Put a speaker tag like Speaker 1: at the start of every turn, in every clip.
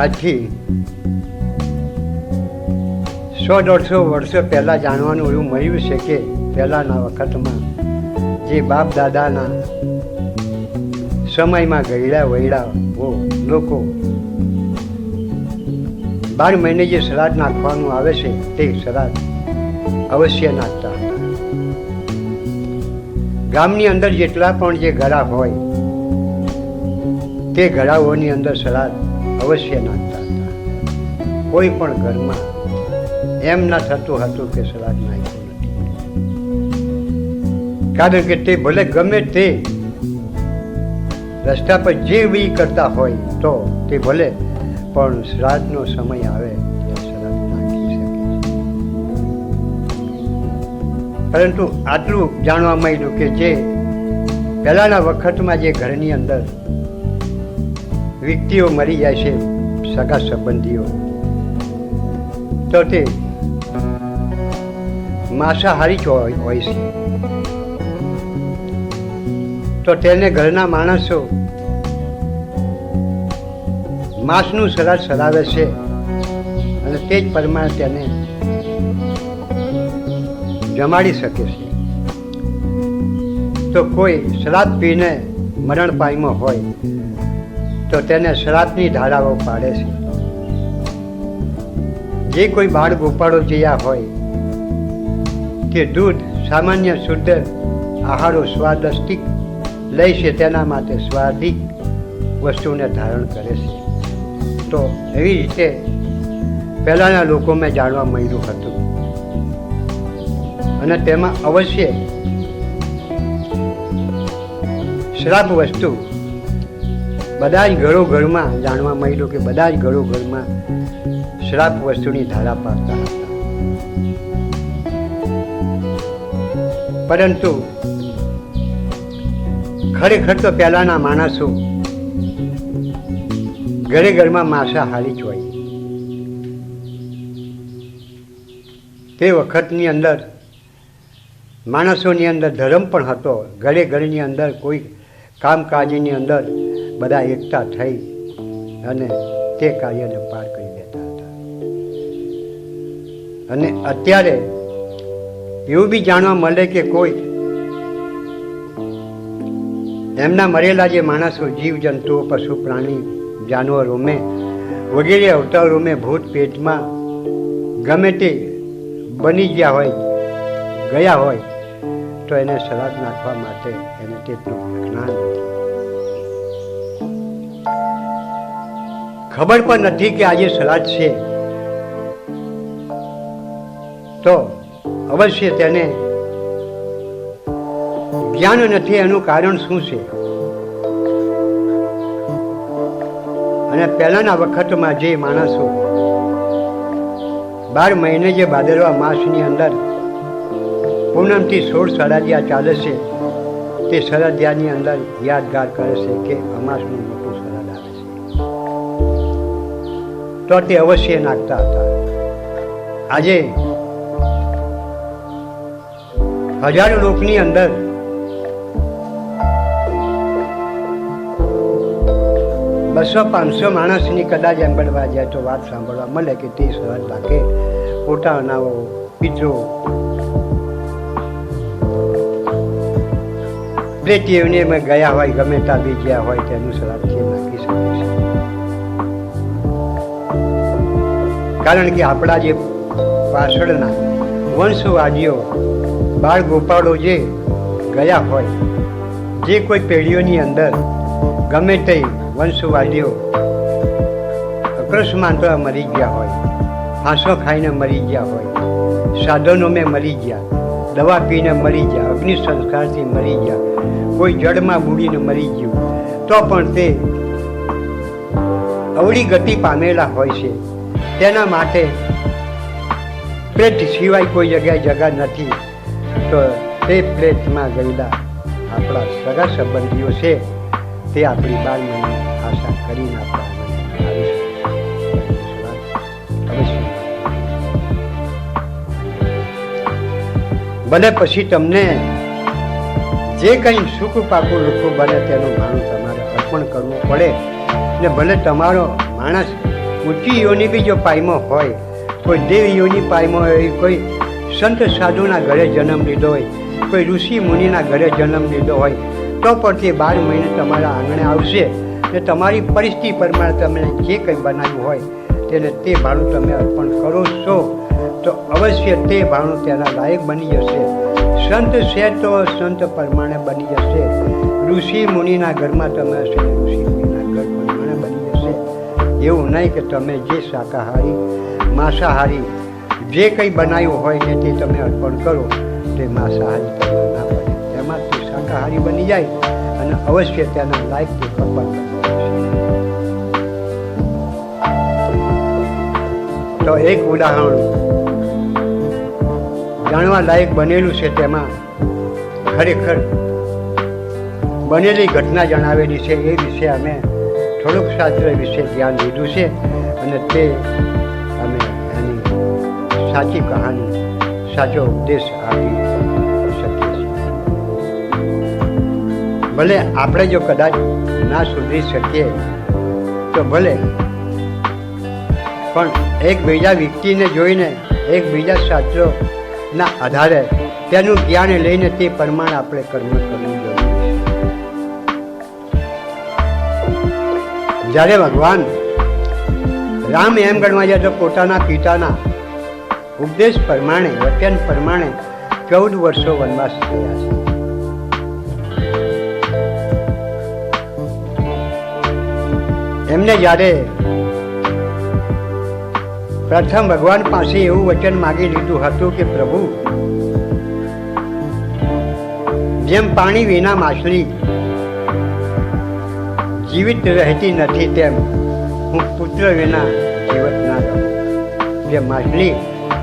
Speaker 1: આજથી સો દોઢસો વર્ષો પહેલાં જાણવાનું એવું મળ્યું છે કે પહેલાંના વખતમાં જે બાપ દાદાના સમયમાં ગયેલા વૈડા ઓ લોકો બાર મહિને જે શ્રાદ્ધ નાખવાનું આવે છે તે શ્રાદ્ધ અવશ્ય નાખતા હતા. ગામની અંદર જેટલા પણ જે ઘડા હોય તે ઘડાઓની અંદર શ્રાદ્ધ અવશ્ય નાખતા હતા. કોઈ પણ ઘરમાં એમ ના થતું હતું કે સલાડ નાખ્યું નથી કારણ કે તે ભલે ગમે તે રસ્તા પર જે બી કરતા હોય તો તે ભલે, પણ શ્રાદ્ધનો સમય આવે પરંતુ આટલું જાણવા મળ્યું કે જે પહેલાંના વખતમાં જે ઘરની અંદર વ્યક્તિઓ મરી જાય છે, સગા સંબંધીઓ. તો તે માંસાહારી હોય છે. તો તેને ઘરના માણસો માંસનું સલાડ સલાવે છે અને તે જ પ્રમાણે તેને જમાડી શકે છે. તો કોઈ સલાદ પીને મરણ પામ્યો હોય તો તેને શ્રાદ્ધની ધારાઓ પાડે છે. જે કોઈ બાળ ગોપાળો જ્યાં હોય કે દૂધ, સામાન્ય શુદ્ધ આહારો સ્વાદસ્તિક લઈ છે તેના માટે સ્વાદિક વસ્તુને ધારણ કરે છે. તો એવી રીતે પહેલાંના લોકો મેં જાણવા મળ્યું હતું. અને તેમાં અવશ્ય શ્રાપ વસ્તુ બધા જ ઘરો ઘરમાં જાણવા મળ્યું કે બધા જ ઘરો ઘરમાં શ્રાપ વસ્તુની ધારા પાડતા હતા. પરંતુ ખરેખર તો પહેલાંના માણસો ઘરે ઘરમાં માંસાહારી જ હોય. તે વખતની અંદર માણસોની અંદર ધર્મ પણ હતો. ઘરે ઘરની અંદર કોઈ કામકાજની અંદર બધા એકતા થઈ અને તે કાર્યને પાર કરી દેતા હતા. અને અત્યારે એવું બી જાણવા મળે કે કોઈ એમના મરેલા જે માણસો, જીવ, જંતુઓ, પશુ, પ્રાણી, જાનવરો મેં વગેરે અવતારો મેં ભૂત પેટમાં ગમે તે બની ગયા હોય ગયા હોય, તો એને સલાદ નાખવા માટે એને તેટલું જ્ઞાન ખબર પણ નથી કે આજે શ્રાદ્ધ છે. તો અવશ્ય તેને જ્ઞાન નથી, એનું કારણ શું છે? અને પહેલાંના વખતમાં જે માણસો બાર મહિને જે ભાદરવા માસની અંદર પૂનમથી સોળ સળાદિયા ચાલે છે, તે સળાદિયાની અંદર યાદગાર કરે છે કે અમાસનું મોટું તો તે અવશ્ય નાખતા હતા. આજે હજારો લોકની અંદર બસો પાંચસો માણસની કદાચ એમ એંબડવા જાય તો વાત સાંભળવા મળે કે તે સરળ લાગે પોતાના પિતરો પ્લેટીઓને એમાં ગયા હોય, ગમે ત્યાં બી હોય તેનું સલાહ નાખી શકે કારણ કે આપણા જે પાછળના વંશવાદીઓ બાળ ગોપાળો જે ગયા હોય, જે કોઈ પેઢીઓની અંદર ગમે તે વંશવાદીઓ અકસ્માતમાં મરી ગયા હોય, ફાંસો ખાઈને મરી ગયા હોય, સાધનો મેં મરી ગયા, દવા પીને મરી ગયા, અગ્નિ સંસ્કારથી મરી ગયા, કોઈ જળમાં બુડીને મરી ગયું, તો પણ તે અવળી ગતિ પામેલા હોય છે. તેના માટે પ્લેટ સિવાય કોઈ જગ્યાએ જગા નથી. તો તે પ્લેટમાં ગયેલા આપણા સગા સંબંધીઓ છે, તે આપણી બાર મહિને આશા કરીને આપણા આવી ભલે પછી તમને જે કંઈ સુખ પાકું લુખું બને તેનું ભાણું તમારે અર્પણ કરવું પડે. ને ભલે તમારો માણસ ઊંચી યોની બી જો પાયમાં હોય, કોઈ દેવ યોની પાયમાં હોય, કોઈ સંત સાધુના ઘરે જન્મ લીધો હોય, કોઈ ઋષિ મુનિના ઘરે જન્મ લીધો હોય, તો પણ તે બાર મહિને તમારા આંગણે આવશે ને તમારી પરિસ્થિતિ પ્રમાણે તમે જે કંઈ બનાવ્યું હોય, તેને તે ભાણું તમે અર્પણ કરો છો. તો અવશ્ય તે ભાણું તેના લાયક બની જશે. સંત છે તો સંત પ્રમાણે બની જશે. ઋષિ મુનિના ઘરમાં તમે હશે ઋષિ. એવું નહીં કે તમે જે શાકાહારી, માંસાહારી, જે કંઈ બનાવ્યું હોય ને તે તમે અર્પણ કરો, તે માંસાહારી તમને ના પડે તેમાં તે શાકાહારી બની જાય અને અવશ્ય તેના લાયક તે અર્પણ કરવું તો એક ઉદાહરણ. જાણવા લાયક બનેલું છે તેમાં ખરેખર બનેલી ઘટના જણાવેલી છે એ વિશે અમે થોડુંક શાસ્ત્ર વિશે ધ્યાન લીધું છે અને તે અમે એની સાચી કહાની, સાચો ઉપદેશ આપી શકીએ છીએ. ભલે આપણે જો કદાચ ના સુધરી શકીએ, તો ભલે. પણ એકબીજા વ્યક્તિને જોઈને, એકબીજા શાસ્ત્રોના આધારે તેનું જ્ઞાન લઈને તે પ્રમાણે આપણે કર્મ કરવું જરૂરી જ્યારે ભગવાન રામ એમ ગણવા જાય તો પોતાના પિતાના ઉપદેશ પ્રમાણે, વચન પ્રમાણે ચૌદ વર્ષો વનવાસ થયા છે. એમને જ્યારે પ્રથમ ભગવાન પાસે એવું વચન માગી લીધું હતું કે, પ્રભુ, જેમ પાણી વિના માછલી જીવિત રહેતી નથી તેમ હું પુત્ર વિના જીવત ના રહું જે માછલી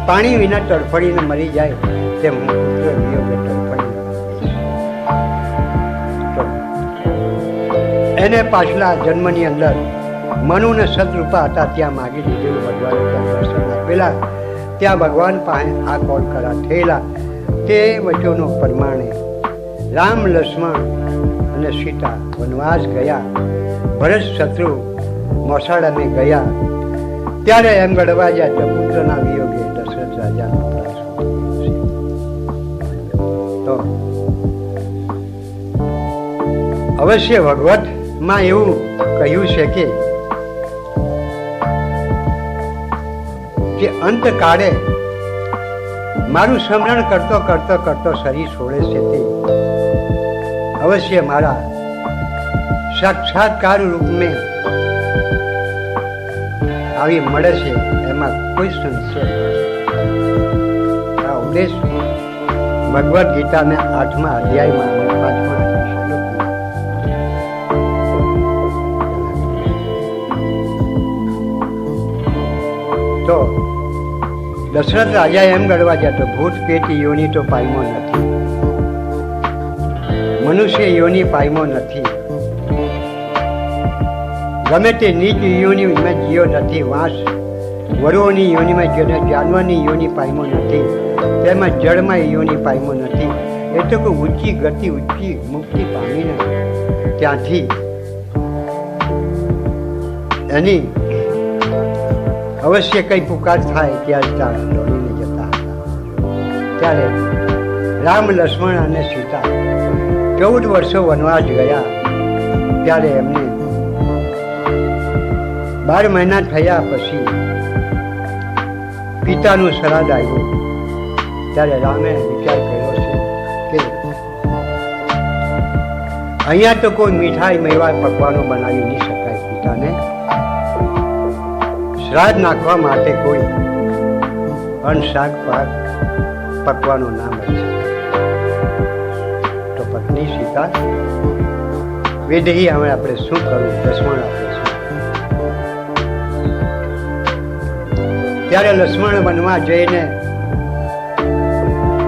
Speaker 1: પાણી વિના તડફડીને મરી જાય, તેમ હું પુત્ર વિયોગે તડફડીને મરી જઈશ. તો એને પાછલા જન્મની અંદર મનુને સદરૂપા હતા, ત્યાં માગી દીધેલું ભગવાન દર્શન આપેલા ત્યાં ભગવાન પાસે આ કોલ કરા થયેલા તે વચનો પ્રમાણે રામ લક્ષ્મણ અને સીતા વનવાસ ગયા ભરત શત્રુ મોસાળાને ગયા ત્યારે એમ ગડવાજા તો પુત્રના વિયોગે દશરથ રાજાનો છે. તો અવશ્ય ભગવતમાં એવું કહ્યું છે કે અંત અંતકાળે મારું સ્મરણ કરતો કરતો કરતો શરીર છોડે છે તે અવશ્ય મારા સાક્ષાત્કાર રૂપને આવી મળે છે, એમાં કોઈ સંશય. આ ઉપદેશ ભગવદ્ ગીતાને આઠમા અધ્યાયમાં અને પાંચમા તો દશરથ રાજા એમ ગણવા જતો ભૂત પેટી યોની તો પાયમો નથી મનુષ્ય યોની પાયમો નથી. ગમે તે નીચ યોની મેં જીયો નથી, વાંસ વરુઓની યોનીમાં જેને જાનવરની યોની પાયમો નથી તેમાં જળમાં યોની પાયમો નથી. એ તો કોઈ ઊંચી ગતિ, ઊંચી મુક્તિ પામીને ત્યાંથી એની અવશ્ય કંઈ પુકાર થાય ત્યારે ત્યાં દોડીને જતા હતા. ત્યારે રામ, લક્ષ્મણ અને સીતા ચૌદ વર્ષો વનવાસ ગયા ત્યારે એમને બાર મહિના થયા પછી પિતાનું શ્રાદ્ધ આવ્યું. ત્યારે રામે વિચાર કર્યો છે કે અહીંયા તો કોઈ મીઠાઈ મેવા પકવાનો બનાવી નહીં શકાય પિતાને. શ્રાદ્ધ નાખવા માટે કોઈ અન્ન શાક પાક પકવાનો નામ તો પત્ની વિધિ હવે આપણે શું કરવું? લક્ષ્મણ આપણે શું ત્યારે લક્ષ્મણ વનમાં જઈને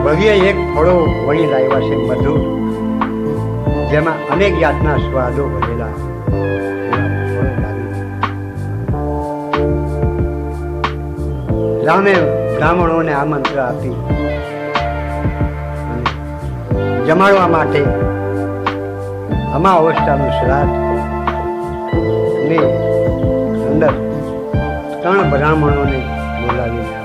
Speaker 1: ભવ્ય એક ફળો વળી લાવ્યા છે મધુર જેમાં અનેક જાતના સ્વાદો ભરેલા રામે બ્રાહ્મણોને આમંત્રણ આપી જમાડવા માટે અમા અવસ્થાનું શ્રાદ્ધ. ને અંદર ત્રણ બ્રાહ્મણોને બોલાવીને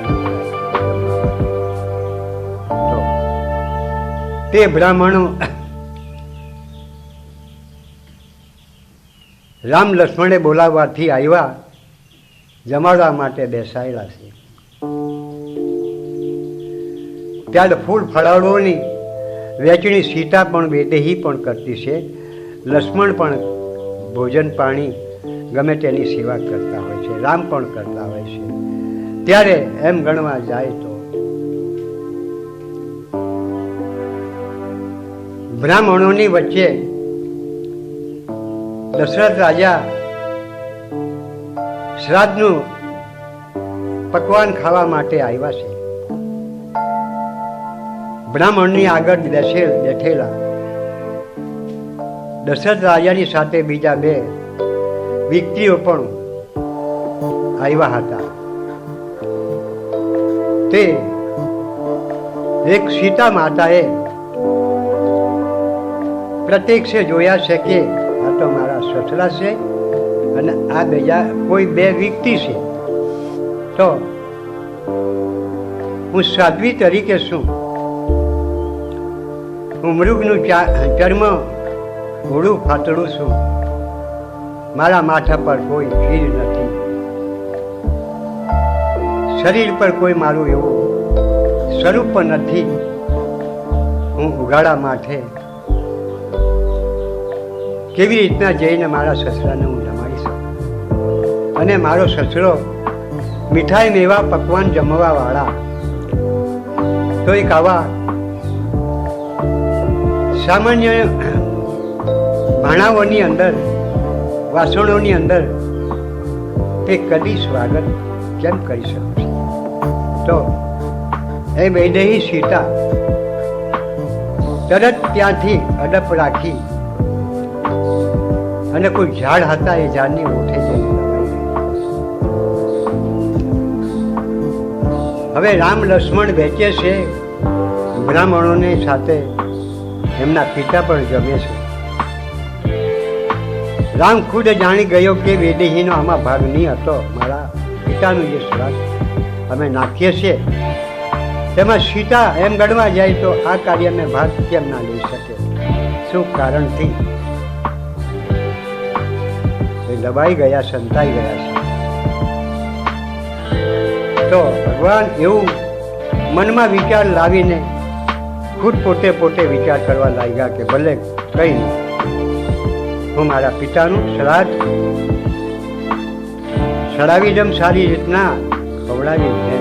Speaker 1: તે બ્રાહ્મણો રામ લક્ષ્મણે બોલાવવાથી આવ્યા, જમાડવા માટે બેસાયેલા છે. ત્યારે ફૂલ ફળાવળોની વેચણી સીતા પણ બેદેહી પણ કરતી છે. લક્ષ્મણ પણ ભોજન પાણી ગમે તેની સેવા કરતા હોય છે, રામ પણ કરતા હોય છે. ત્યારે એમ ગણવા જાય તો બ્રાહ્મણોની વચ્ચે દશરથ રાજા શ્રાદ્ધનું પકવાન ખાવા માટે આવ્યા છે. બ્રાહ્મણની આગળ બેસેલ બેઠેલા દશરથ રાજાની સાથે બીજા બે વ્યક્તિઓ પણ આવ્યા હતા. તે એક સીતા માતાએ પ્રત્યક્ષે જોયા છે કે આ તો મારા સસરા છે અને આ બીજા કોઈ બે વ્યક્તિ છે. તો હું સાધ્વી તરીકે છું. હું મૃગનું ચર્મ ઘોડું ફાતળું છું. મારા માથા પર કોઈ ખીર નથી. શરીર પર કોઈ મારું એવું સ્વરૂપ નથી. હું ઉગાડા માથે કેવી રીતના જઈને મારા સસરાને હું જમાડી શકું? અને મારો સસરો મીઠાઈ મેવા પકવાન જમવા વાળા તો એક આવા સામાન્ય ભાણાઓની અંદર, વાસણોની અંદર તે કદી સ્વાગત કેમ કરી શકશે તો એ વૈદેહી સીતા, તરત ત્યાંથી અડપ રાખી અને કોઈ ઝાડ હતા એ ઝાડની ઉઠે જઈને હવે રામ લક્ષ્મણ વેચે છે, બ્રાહ્મણોની સાથે એમના પિતા પણ જમે છે. રામ ખુદ જાણી ગયો કે વેદહીનો આમાં ભાગ નહીં હતો. મારા પિતાનું જે શ્રાદ્ધ અમે નાખીએ છીએ, તેમાં સીતા એમ ગણવા જાય તો આ કાર્ય મેં ભાગ કેમ ના લઈ શકે શું કારણથી? એ દબાઈ ગયા, સંતાઈ ગયા છે. તો ભગવાન એવું મનમાં વિચાર લાવીને ખુદ પોતે પોતે વિચાર કરવા લાગ્યા કે ભલે કઈ નહીં હું મારા પિતાનું શ્રાદ્ધ સડાવી દમ સારી રીતના ખવડાવી દે.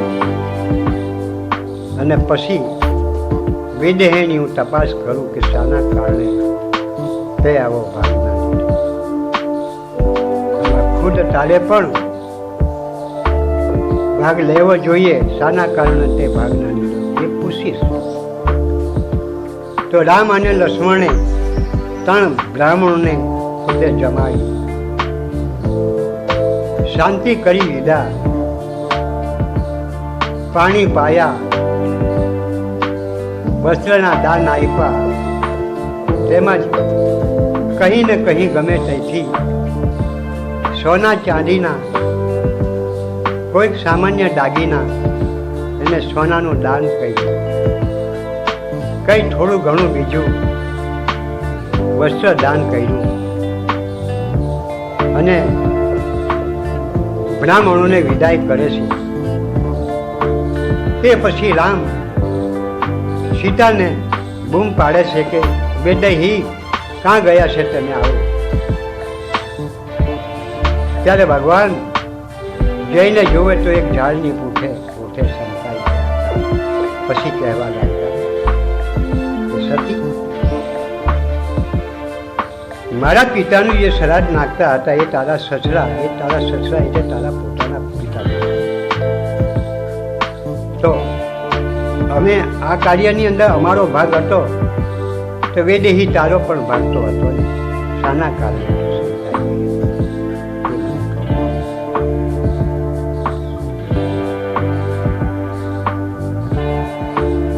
Speaker 1: અને પછી વિદેહની હું તપાસ કરું કે શાના કારણે તે આવો ભાગ ખુદ તારે પણ ભાગ લેવો જોઈએ, શાના કારણે તે ભાગ ના એ પૂછીશ તો રામ અને લક્ષ્મણે ત્રણ બ્રાહ્મણોને ખુદે જમાઈ. શાંતિ કરી લીધા. પાણી પાયા. વસ્ત્રના દાન આપ્યા. તેમજ કહી ને કહી ગમે તેથી સોના ચાંદીના, કોઈક સામાન્ય દાગીના એને સોનાનું દાન કર્યું. કંઈ થોડું ઘણું બીજું વસ્ત્ર દાન કર્યું. અને બ્રાહ્મણોને વિદાય કરે છે. તે પછી રામ સીતાને બૂમ પાડે છે કે બેદહી કાં ગયા છે તમે આવો? ત્યારે ભગવાન જઈને જોવે તો એક ઝાડની પૂઠે પૂઠે સંતાઈ પછી કહેવા લાગ્યા સતી મારા પિતાનું જે શ્રાદ્ધ નાખતા હતા એ તારા સસરા, એ તારા સસરા એટલે તારા પોતાના પિતા તો અમે આ કાર્યની અંદર અમારો ભાગ હતો, તો વેદેહી તારો પણ ભાગતો હતો શાના કાર્ય.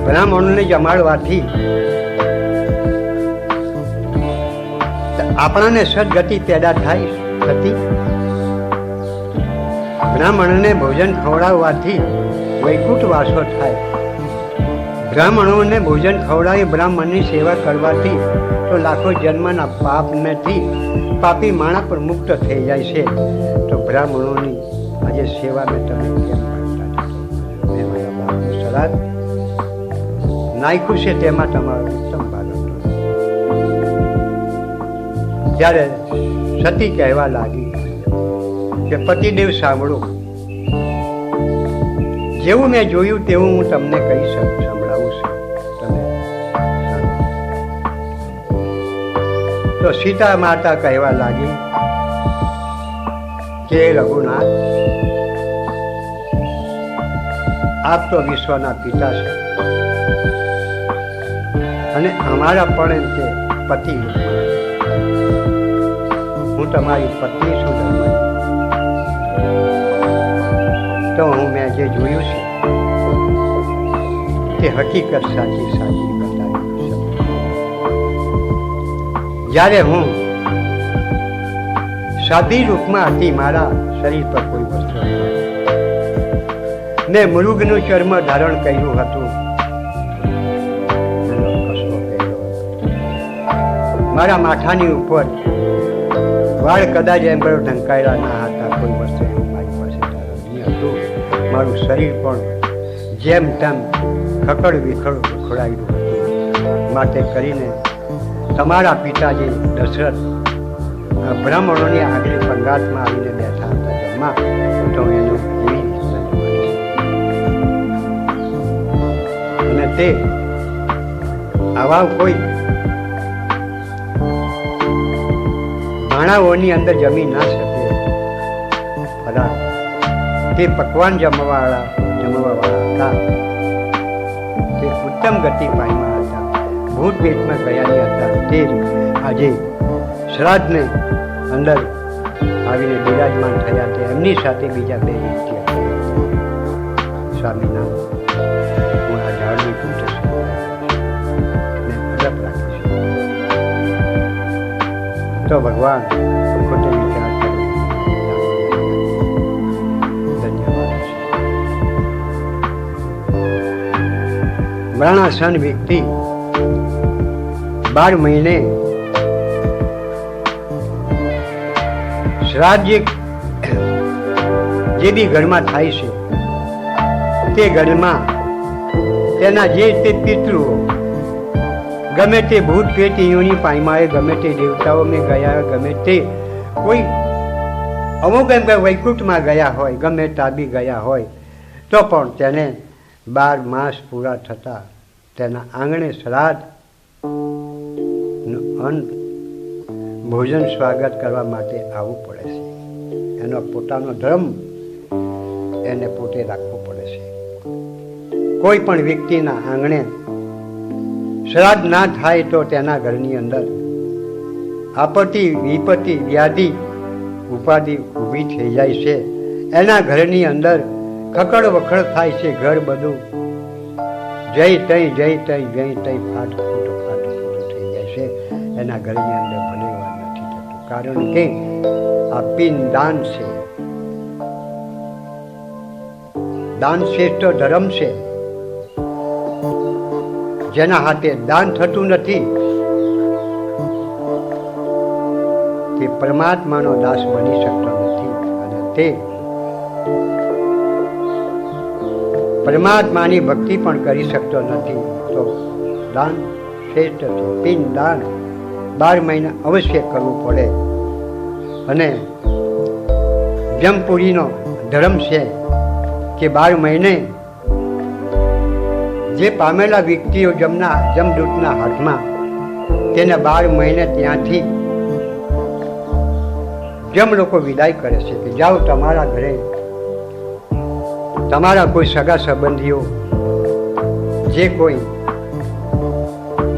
Speaker 1: બ્રાહ્મણોને જમાડવાથી આપણાને સદગતિ પેદા થાય હતી. બ્રાહ્મણને ભોજન ખવડાવવાથી વૈકુંઠ વાસો થાય. બ્રાહ્મણોને ભોજન ખવડાવી બ્રાહ્મણની સેવા કરવાથી તો લાખો જન્મના પાપનેથી પાપી માણસ પણ મુક્ત થઈ જાય છે. તો બ્રાહ્મણોની આજે સેવા મેં તમે કેમ કરતા? મેં મારા શ્રાદ્ધ નાખ્યું છે તેમાં તમારો ઉત્તમ ત્યારે સતી કહેવા લાગી કે પતિદેવ સાંભળો. જેવું મેં જોયું તેવું હું તમને કહી શકું સંભળાવું છું. તો સીતા માતા કહેવા લાગી કે રઘુનાથ, આપ તો વિશ્વના પિતા છે. અને અમારા પણ કે પતિ હું તમારી પત્ની છું? તો હું મેં જે જોયું છે તે હકીકત સાચી સાચી જ્યારે હું સાદી રૂપમાં હતી, મારા શરીર પર કોઈ વસ્ત્ર મેં મૃગનું ચર્મ ધારણ કર્યું હતો. મારા માથાની ઉપર વાળ કદાચ એમ કરો ઢંકાયેલા ના હતા, કોઈ વર્ષે મારી પાસે નહીં હતું. મારું શરીર પણ જેમ તેમ ખકડ વિખડ ખોડાયેલું હતું. માટે કરીને તમારા પિતાજી દશરથ બ્રાહ્મણોની આગળ પંગાતમાં આવીને બેઠા હતા. જમવા તો એનું એવી અને તે આવા કોઈ ભાણાઓની અંદર જમી ના શકે. ફરાર તે પકવાન જમવાવાળા જમવાવાળા હતા. તે ઉત્તમ ગતિ પામ્યા હતા. ભૂત પેટમાં ગયાની હતા. તે આજે શ્રાદ્ધને અંદર આવીને બિરાજમાન થયા તે એમની સાથે બીજા બે વ્યક્તિ સ્વામીના તો ભગવાન ખોટે વિચાર વર્ણાસન વ્યક્તિ બાર મહિને શ્રાદ્ધ જે બી ઘરમાં થાય છે, તે ઘરમાં તેના જે તે પિતૃઓ ગમે તે ભૂત પેટ યોની પાયમાએ ગમે તે દેવતાઓ મેં ગયા, ગમે તે કોઈ અમુક એમ કે વૈકુંઠમાં ગયા હોય, ગમે તાબી ગયા હોય, તો પણ તેને બાર માસ પૂરા થતા તેના આંગણે શ્રાદ્ધ અંત ભોજન સ્વાગત કરવા માટે આવવું પડે છે. એનો પોતાનો ધર્મ એને પોતે રાખવો પડે છે. કોઈ પણ વ્યક્તિના આંગણે શ્રાદ્ધ ના થાય તો તેના ઘરની અંદર આપત્તિ, વિપત્તિ, વ્યાધિ, ઉપાધિ ઊભી થઈ જાય છે. એના ઘરની અંદર ખકડ વખડ થાય છે ઘર બધું. જય તઈ જય તઈ જય તઈ ફાટ ફૂટ ફાટ ફૂટ થઈ જાય છે. એના ઘરની અંદર ભલેવા નથી થતું. કારણ કે આ પિન દાન છે. દાન શ્રેષ્ઠ ધર્મ છે. જેના હાથે દાન થતું નથી. તે પરમાત્માનો દાસ બની શકતો નથી અને તે પરમાત્માની ભક્તિ પણ કરી શકતો નથી. તો દાન શ્રેષ્ઠ છે. પિન દાન બાર મહિના અવશ્ય કરવું પડે. અને જમપુરીનો ધર્મ છે કે બાર મહિને જે પામેલા વ્યક્તિઓ જમના જમદૂતના હાથમાં તેને બાર મહિને ત્યાંથી જમ લોકો વિદાય કરે છે કે જાઓ તમારા ઘરે. તમારા કોઈ સગા સંબંધીઓ, જે કોઈ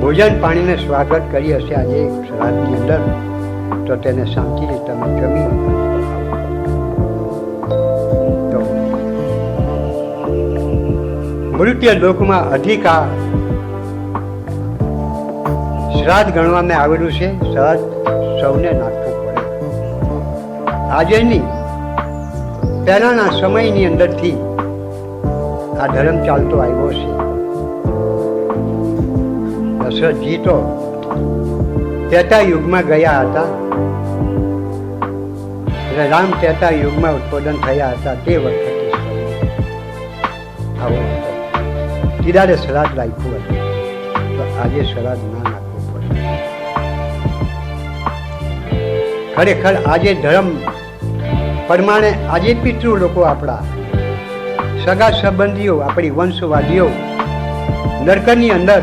Speaker 1: ભોજન પાણીને સ્વાગત કરી હશે આજે શ્રાદ્ધની અંદર, તો તેને શાંતિથી તમે જમી મૃત્યુ લોકમાં અધિકાર. શ્રાદ્ધ ગણવામાં આવેલું છે. શ્રાદ્ધ સૌને નાખવું પડે. આજે નહીં. પહેલાના સમયની અંદરથી આ ધર્મ ચાલતો આવ્યો છે. દશરથજી તો ત્રેતા યુગમાં ગયા હતા. એટલે રામ ત્રેતા યુગમાં ઉત્પાદન થયા હતા તે વખતે. તિરાડે શ્રાદ્ધ રાખ્યું હતું. તો આજે શ્રાદ્ધ ના નાખવું પડે. ખરેખર આજે ધર્મ પ્રમાણે આજે પિતૃ લોકો આપણા સગા સંબંધીઓ, આપણી વંશવાદીઓ, નરકની અંદર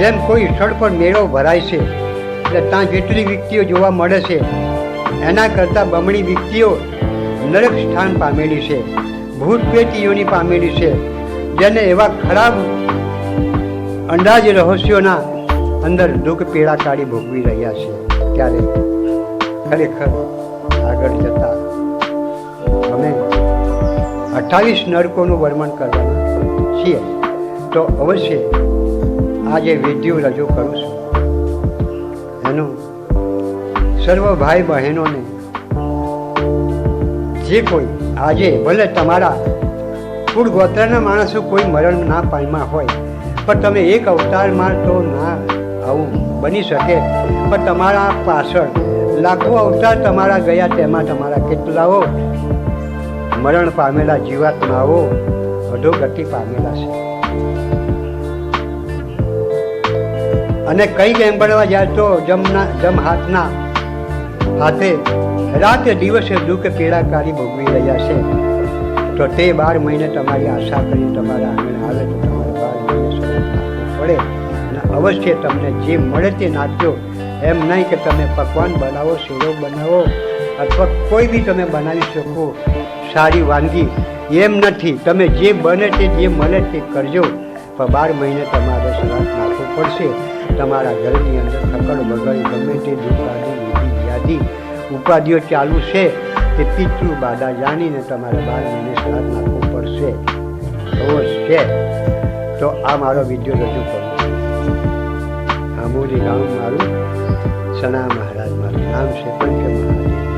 Speaker 1: જેમ કોઈ સ્થળ પર મેળો ભરાય છે, એટલે ત્યાં જેટલી વ્યક્તિઓ જોવા મળે છે, એના કરતાં બમણી વ્યક્તિઓ નરક સ્થાન પામેલી છે. ભૂત પેટીઓની પામેલી છે, જેને એવા ખરાબ અંદાજ રહસ્યોના અંદર દુઃખ પીડા કાઢી ભોગવી રહ્યા છે, ત્યારે ખરેખર આગળ જતા અમે અઠ્ઠાવીસ નરકોનું વર્ણન કરવાના છીએ. તો અવશ્ય આ જે વીડિયો રજૂ કરું છું, એનું સર્વ ભાઈ બહેનોને જે કોઈ આજે ભલે તમારા કુળ ગોત્રના માણસો કોઈ મરણ ના પામ્યા હોય, પણ તમે એક અવતારમાં તો ના આવું બની શકે. પણ તમારા પાછળ લાખો અવતાર તમારા ગયા, તેમાં તમારા કેટલાઓ મરણ પામેલા જીવાત્માઓ અધોગતિ પામેલા છે. અને કઈ ગેમ ભણવા જાય તો જમના જમ હાથના હાથે રાતે દિવસે દુઃખ પીડાકારી ભોગવી રહ્યા છે. તો તે બાર મહિને તમારી આશા કરી તમારા આંગણે આવે તો તમારે બાર મહિને પડે. અને અવશ્ય તમને જે મળે તે નાખજો. એમ નહીં કે તમે પકવાન બનાવો, શીરો બનાવો, અથવા કોઈ બી તમે બનાવી શકો. સારી વાનગી એમ નથી. તમે જે બને તે જે મળે તે કરજો. પણ બાર મહિને તમારે શરત નાખવું પડશે. તમારા ઘરની અંદર થકડ વગર ગમે તે દુકાની વિધિ યાદી ઉપાધિઓ ચાલુ છે, તે પિતૃ બાધા જાણીને તમારે બાર મહિને શ્રાદ્ધ નાખવું પડશે એવો છે. તો આ મારો વીડિયો રજૂ કરું. છું આમોલી ગામ મારું, સના મહારાજ મારું નામ છે પંચ મહાદેવ